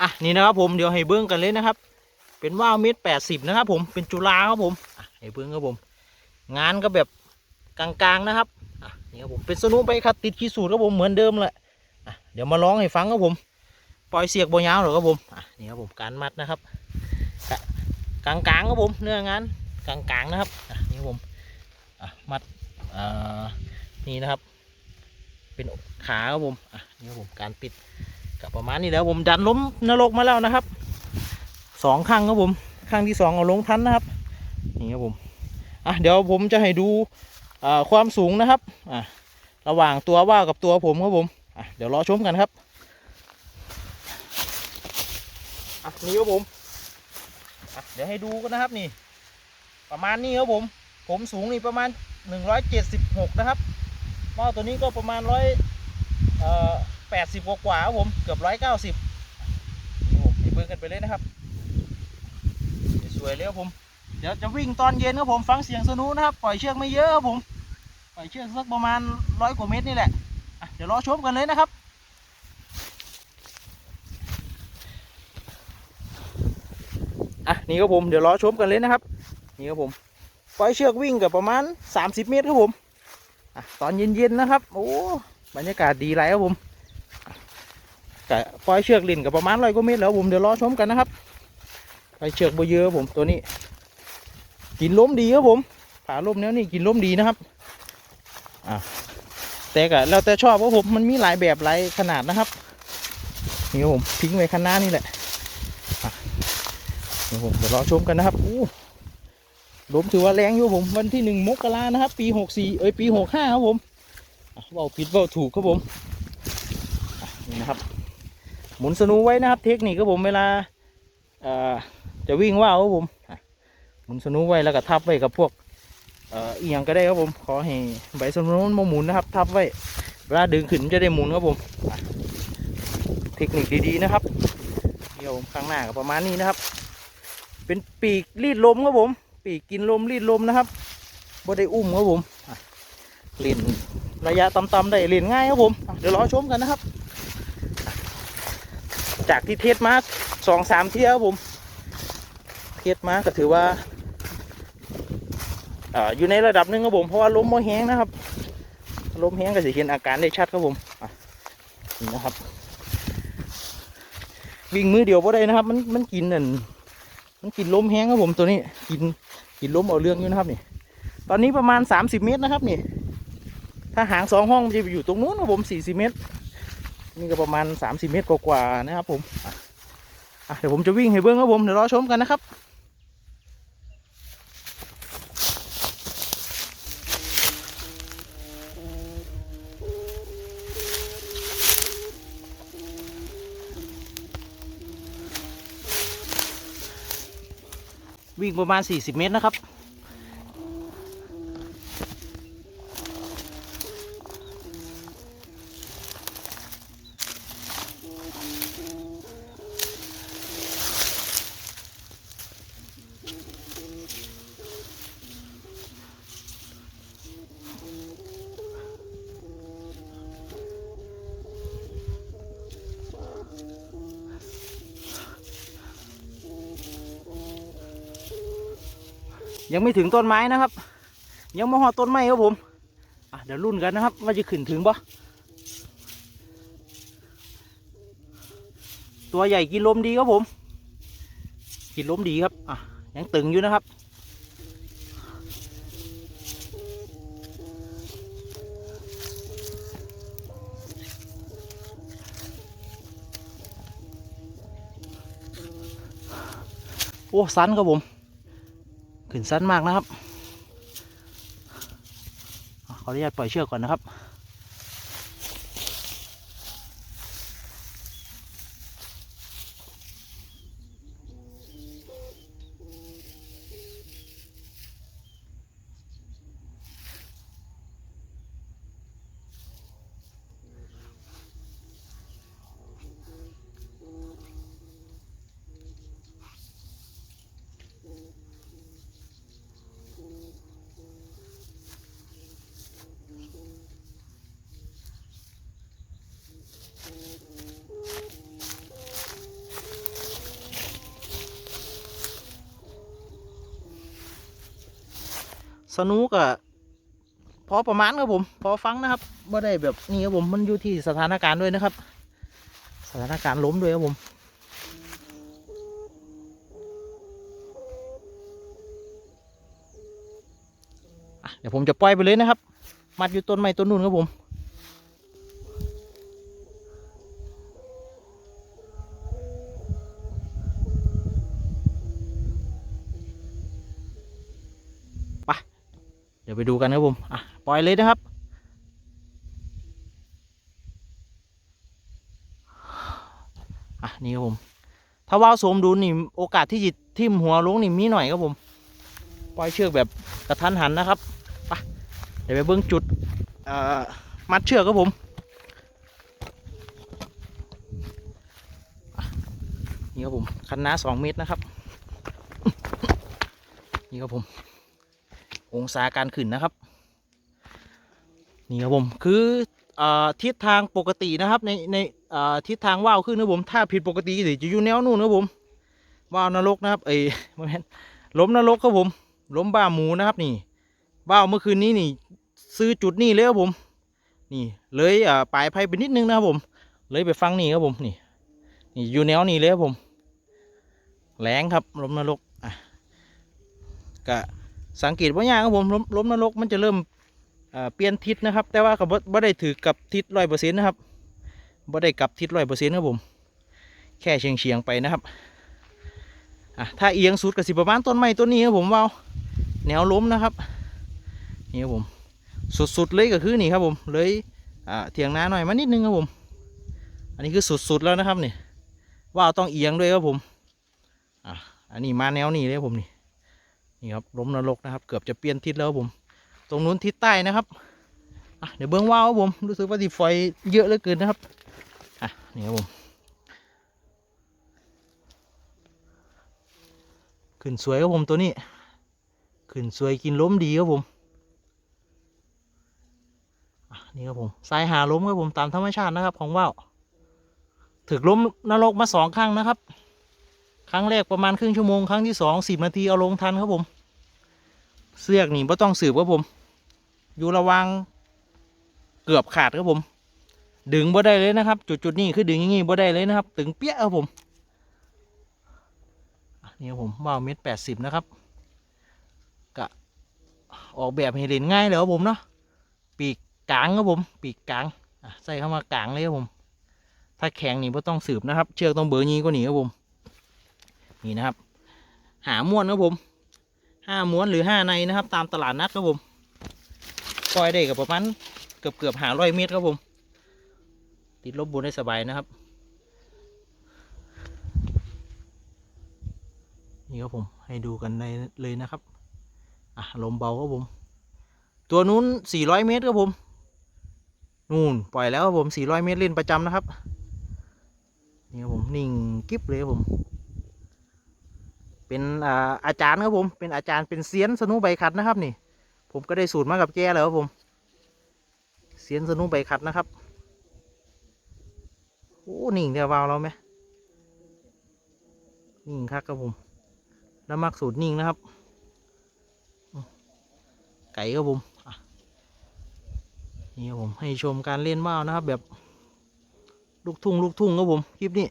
อะนี่นะครับผมเดี๋ยวให้เบิ้งกันเลยนะครับ เป็นว่าวเม็ดแปดสิบนะครับ ผมเป็นจุฬาครับผมให้เบิ้งครับผม งานก็แบบกลางๆนะครับอะนี่ครับผมเป็นสนุไปครับติดขีสูตรครับผมเหมือนเดิมแหละอะเดี๋ยวมาร้องให้ฟังครับผม ปล่อยเสียกบยาวหรอครับผมอะนี่ครับผมการมัดนะครับกะกลางๆครับผมเนื้องานกลางๆนะครับอะนี่ครับผมอะมัดอ่านี่นะครับ เป็นขาครับผมอะนี่ครับผมการปิด กับประมาณนี้แล้วผมดันล้มนรกมาแล้วนะครับสองครั้งครับผมครั้งที่สองเอาลงทันนะครับนี่ครับผมอะเดี๋ยวผมจะให้ดูความสูงนะครับอะระหว่างตัวว่าวกับตัวผมครับผมอะเดี๋ยวรอชมกันครับอะนี่ครับผมอะเดี๋ยวให้ดูกันนะครับนี่ประมาณนี้ครับผม ผมสูงนี่ประมาณ 176 นะครับว่าวตัวนี้ก็ประมาณร้อยเอ่อ แปดสิบกว่าครับผมเกือบร้อยเก้าสิบนี่ผมเบิ่งกันไปเลยนะครับ สวยๆเลยครับผม เดี๋ยวจะวิ่งตอนเย็นครับผมฟังเสียงสนุนะครับ ปล่อยเชือกไม่เยอะครับผม ปล่อยเชือกสักประมาณร้อยกว่าเมตรนี่แหละะเดี๋ยวรอชมกันเลยนะครับอะนี่ครับผมเดี๋ยวรอชมกันเลยนะครับ นี่ครับผมปล่อยเชือกวิ่งกับประมาณ 30 เมตรครับผมอะตอนเย็นๆนะครับ โอ้บรรยากาศดีไรครับผม กับปล่อยเชือกลิ่นกับประมาณร้อยกว่าเมตรแล้วผมเดี๋ยวรอชมกันนะครับไปเชือกเบเยอะครับผมตัวนี้ กินล้มดีครับผมผาล้มเนี้ยนี่กินล้มดีนะครับอะแต่ก็แล้วแต่ชอบครับผมมันมีหลายแบบหลายขนาดนะครับนี่ผมทิ้งไว้ข้างหน้านี่แหละเดี๋ยวผมเดี๋ยวรอชมกันนะครับอู้ลมถือว่าแรงอยู่ผมวันที่หนึ่งมกรานะครับ ปีหกสี่เอ้ยปีหกห้าครับผมอะเบาผิดเบาถูกครับผม หมุนสนูไว้นะครับ เทคนิคครับผมเวลาเอ่อจะวิ่งว่าวครับผมหมุนสนูไว้แล้วก็ทับไว้กับพวกเอ่ออียงก็ได้ครับผมขอให้ใบสนูมันหมุนนะครับ ทับไว้เวลาดึงขึ้นจะได้หมุนครับผมเทคนิคดีๆนะครับเดี๋ยวข้างหน้าก็ประมาณนี้นะครับ เป็นปีกรีดลมครับผม ปีกกินลมรีดลมนะครับบ่ได้อุ้มครับผมเล่นระยะต่ำๆได้เล่นง่ายครับผมเดี๋ยวรอชมกันนะครับ จากที่เทสมาสองสามเที่ยวผม เทสมาก็ถือว่าอยู่ในระดับหนึ่งครับผมเพราะว่าลมโมแห้งนะครับลมแห้งก็จะเห็นอาการได้ชัดครับผมนี่นะครับ วิ่งมือเดียวก็ได้นะครับ มันมันกินนั่นมันกินล้มแห้งครับผมตัวนี้กินกินล้มเอาเรื่องอยู่นะครับนี่ ตอนนี้ประมาณ 30 เมตรนะครับนี่ ถ้าหางสองห้องมันจะอยู่ตรงนู้นครับผม40 เมตร นี่ก็ประมาณ 30 เมตรกว่าๆนะครับผมเดี๋ยวผมจะวิ่งให้เบิ้งครับผมเดี๋ยวรอชมกันนะครับวิ่งประมาณ 40 เมตรนะครับ ยังไม่ถึงต้นไม้นะครับ ยังม่หอต้นไม้ครับผมเดี๋ยวรุ่นกันนะครับ ว่าจะขึ้นถึงปะตัวใหญ่กินลมดีครับผม กินลมดีครับอะยังตึงอยู่นะครับโอ้สันครับผม ขึ้นสั้นมากนะครับขออนุญาตปล่อยเชือกก่อนนะครับ สนุกอะพอประมาณครับผม พอฟังนะครับไม่ได้แบบนี้ครับผมมันอยู่ที่สถานการณ์ด้วยนะครับ สถานการณ์ล้มด้วยครับผมเดี๋ยวผมจะปล่อยไปเลยนะครับ มัดอยู่ต้นไม้ต้นนู่นครับผม เดี๋ยวไปดูกันครับผม อะ ปล่อยเลยนะครับ อะ นี่ครับผม ถ้าว่าวโสมดูนี่โอกาสที่จะทิ่มหัวลงนี่มีหน่อยครับผม ปล่อยเชือกแบบกระทันหันนะครับไปเดี๋ยวไปเบิ้องจุดมัดเชือกครับผมนี่ครับผมคันนาสองเมตรนะครับ นี่ครับผม องศาการขึ้นนะครับ นี่ครับผมคืออทิศทางปกตินะครับ ในในทิศทางว่าวขึ้นนะผมถ้าผิดปกติสิจะอยู่แนวนู่นนะผมว่าวนรกนะครับเอ้ยไม่แม่นล้มนรกครับผมล้มบ้าหมูนะครับนี่บ้าวเมื่อคืนนี้นี่ ซื้อจุดนี้เลยครับผม นี่เลยอ่าปลายไพ่ไปนิดนึงนะครับผม เลยไปฟังนี่ครับผมนี่นี่อยู่แนวนี้เลยครับผมแรงครับล้มนรกอะก็ สังเกตว่ายากครับผมล้มล้มนรกมันจะเริ่มเปลี่ยนทิศนะครับ แต่ว่าก็บ่บ่ได้ถือกับทิศร้อยเปอร์เซ็นต์นะครับบ่ได้กลับทิศร้อยเปอร์เซ็นต์ครับผม แค่เฉียงเฉียงไปนะครับอะถ้าเอียงสุดก็สิประมาณต้นไม้ต้นนี้ครับผมว่าวแนวล้มนะครับนี่ครับผมสุดๆเลยก็คือนี่ครับผมเลยอ่าเถียงน้าหน่อยมานิดนึงครับผม อันนี้คือสุดๆแล้วนะครับนี่ว่าวต้องเอียงด้วยครับผมอะอันนี้มาแนวนี้เลยครับผมนี่ นี่ครับล้มนรกนะครับ เกือบจะเปลี่ยนทิศแล้วผม ตรงนู้นทิศใต้นะครับอะเดี๋ยวเบิ้งว่าวครับผมรู้สึกว่าที่ไฟเยอะเหลือเกินนะครับอะนี่ครับผมขึ้นสวยครับผมตัวนี้ขึ้นสวยกินล้มดีครับผมนี่ครับผมสายหาล้มครับผมตามธรรมชาตินะครับของว่าวถึกล้มนรกมาสองครั้งนะครับ ครั้งแรกประมาณครึ่งชั่วโมง ครั้งที่สองสิบนาทีเอาลงทันครับผม เสือกนี่ไม่ต้องสืบครับผม อยู่ระวังเกือบขาดครับผม ดึงบ่ได้เลยนะครับ จุดจุดๆนี้คือดึงอย่างงี้บ่ได้เลยนะครับ ตึงเปี้ยครับผมนี่ผมว่าวเม็ดแปดสิบนะครับกะออกแบบให้เล่นง่ายเลยครับผมเนาะปีกกลางครับผม ปีกกลางใส่เข้ามากลางเลยครับผม ถ้าแข็งนี่ไ่ต้องสืบนะครับ เชือกต้องเบอร์นี้ก็หนีครับผม นี่นะครับ หาม้วนครับผมห้าม้วนหรือห้าในนะครับ ตามตลาดนัดครับผมปล่อยได้กับประมาณเกือบเกือบหาร้อยเมตรครับผม ติดลบบนได้สบายนะครับ นี่ครับผมให้ดูกันในเลยนะครับอะลมเบาครับผม ตัวนู้น400เมตรครับผมนู่นปล่อยแล้วครับผม400เมตรเล่นประจำนะครับนี่ครับผมนิ่งกิ๊บเลยครับผม เป็นอาจารย์ครับผม เป็นอาจารย์เป็นเซียนสนุใบขัดนะครับนี่ ผมก็ได้สูตรมากับแกแล้วครับผมเซียนสนุใบขัดนะครับโอ้นิ่งเดียววาวเราไหมนิ่งครับครับผมแล้วมักสูตรนิ่งนะครับ ไก่ครับผมนี่ครับผมให้ชมการเล่นว่าวนะครับ แบบลูกทุ่งลูกทุ่งครับผมคลิปนี้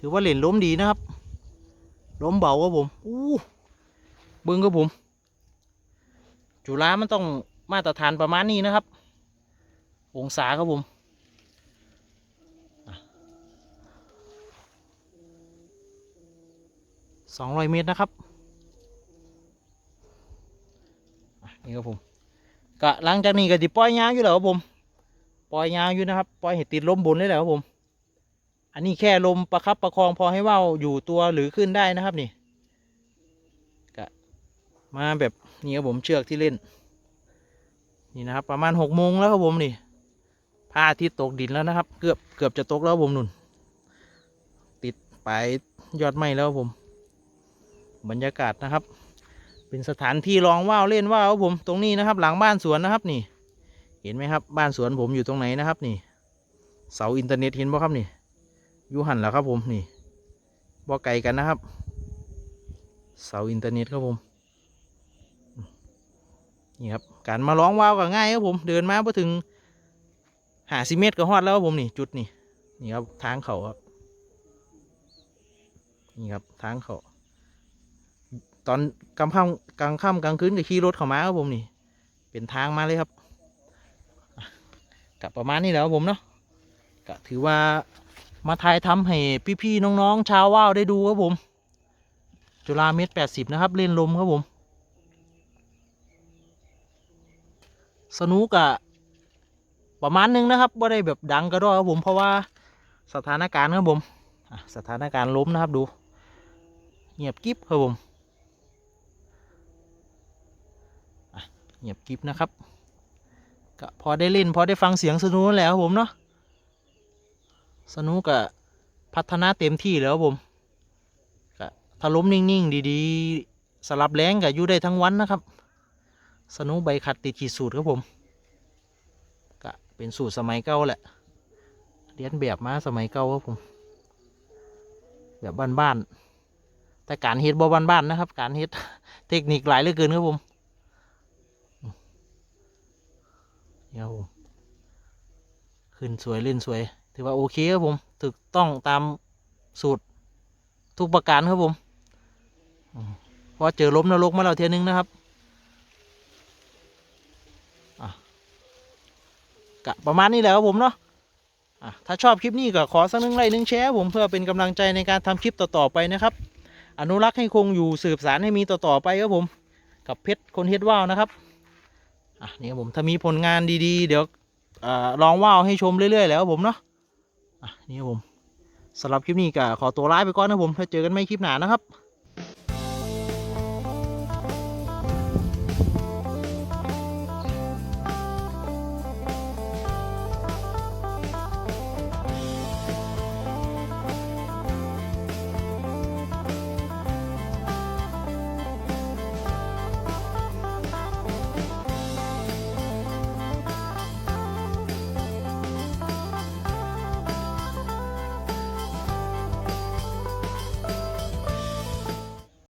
ถือว่าเล่นล้มดีนะครับ ล้มเบาครับผมอู้เบิ้งครับผม จุฬามันต้องมาตรฐานประมาณนี้นะครับ องศาครับผมสองร้อยเมตรนะครับนี่ครับผมก็หลังจากนี้ก็ติปล่อยยาวอยู่แล้วครับผม ปล่อยยาวอยู่นะครับ ปล่อยให้ติดลมบนเลยแหละครับผม อันนี้แค่ลมประคับประคองพอให้ว่าวอยู่ตัวหรือขึ้นได้นะครับนี่ก็มาแบบนี้ครับผมเชือกที่เล่น นี่นะครับ ประมาณหกโมงแล้วครับผมนี่พระอาทิตย์ตกดินแล้วนะครับ เกือบเกือบจะตกแล้วผมนุ่น ติดปลายยอดไม้แล้วผม บรรยากาศนะครับ เป็นสถานที่รองว่าวเล่นว่าวครับผม ตรงนี้นะครับ หลังบ้านสวนนะครับนี่ เห็นไหมครับ บ้านสวนผมอยู่ตรงไหนนะครับ นี่ เสาอินเทอร์เน็ตเห็นบ่ครับนี่ อยู่หันแล้วครับผมนี่บ่ไกลกันนะครับ เสาอินเทอร์เน็ตครับผมนี่ครับการมาร้องวาวก็ง่ายครับผมเดินมาพอถึงหาสิเมตรก็ฮอดแล้วครับผมนี่จุดนี่นี่ครับทางเขาครับนี่ครับทางเขาตอนกลางค่ำกลางค่ำกลางคืนก็ขี่รถเข้ามาครับผมนี่ เป็นทางมาเลยครับกับประมาณนี้แล้วครับผมเนาะก็ถือว่า มาถ่ายทำให้พี่ๆน้องๆชาวว่าวได้ดูครับผม จุฬาเมตรแปดสิบนะครับ เล่นลมครับผม สนุกอะประมาณนึงนะครับว่าได้แบบดังกระดอครับผมเพราะว่าสถานการณ์ครับผมสถานการณ์ล้มนะครับดูเงียบกิ๊บครับผมเงียบกิ๊บนะครับก็พอได้เล่นพอได้ฟังเสียงสนุกนั่นแล้วครับผมเนาะ สนุกอะพัฒนาเต็มที่แล้วผมก็ถ้าล้มนิ่งๆ ดีๆ สลับแรงก็อยู่ได้ทั้งวันนะครับ สนุกใบขัดติดขีดสูตรครับผมก็เป็นสูตรสมัยเก่าแหละเรียนแบบมาสมัยเก่าครับผม แบบบ้านๆแต่การเฮ็ดบ่บ้านๆนะครับ การเฮ็ดเทคนิคหลายเหลือเกินครับผมเนี่ครับผมขึ้นสวยเล่นสวย ถือว่าโอเคครับผมถูกต้องตามสูตรทุกประการครับผมเพราะเจอล้มนรกมาแล้วเทียนึงนะครับกะประมาณนี้แหละครับผมเนาะถ้าชอบคลิปนี้ก็ขอสักหนึ่งไลค์หนึ่งแชร์ผมเพื่อเป็นกำลังใจในการทำคลิปต่อๆไปนะครับ อนุรักษ์ให้คงอยู่สืบสารให้มีต่อๆไปครับผม กับเพชรคนเฮ็ดว่าวนะครับอะนี่ครับผมถ้ามีผลงานดีๆ เดี๋ยวอลองว่าวให้ชมเรื่อยๆ แล้วครับผมเนาะ นี่ครับผมสำหรับคลิปนี้ก็ขอตัวลาไปก่อนนะผมถ้าเจอกันไม่คลิปหนานะครับ